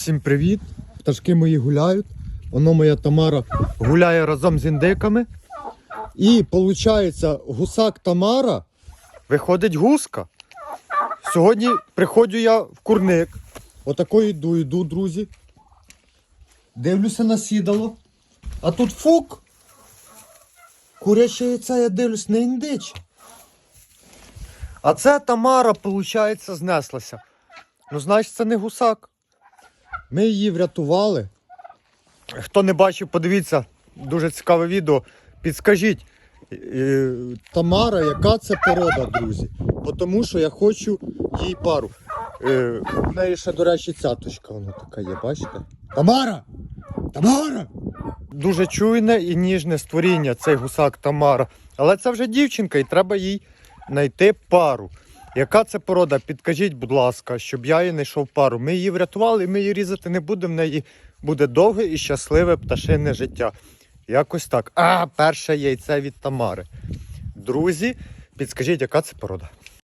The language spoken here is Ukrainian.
Всім привіт! Пташки мої гуляють. Воно моя Тамара гуляє разом з індиками. І виходить, гусак Тамара виходить гуска. Сьогодні приходжу я в курник. Отако йду, йду, друзі. Дивлюся на сідало. А тут фук. Куряче яйця, я дивлюсь, не індиче. А це Тамара, виходить, знеслася. Ну, значить, це не гусак. Ми її врятували. Хто не бачив, подивіться, дуже цікаве відео. Підскажіть, е, Тамара, яка це порода, друзі? Тому що я хочу їй пару. Е, В неї ще, до речі, цяточка вона така є, бачите? Тамара! Тамара! Дуже чуйне і ніжне створіння цей гусак Тамара. Але це вже дівчинка і треба їй знайти пару. Яка це порода? Підкажіть, будь ласка, щоб я її знайшов пару. Ми її врятували, ми її різати не будемо. В неї буде довге і щасливе пташине життя. Якось так. А, перше яйце від Тамари. Друзі, підскажіть, яка це порода?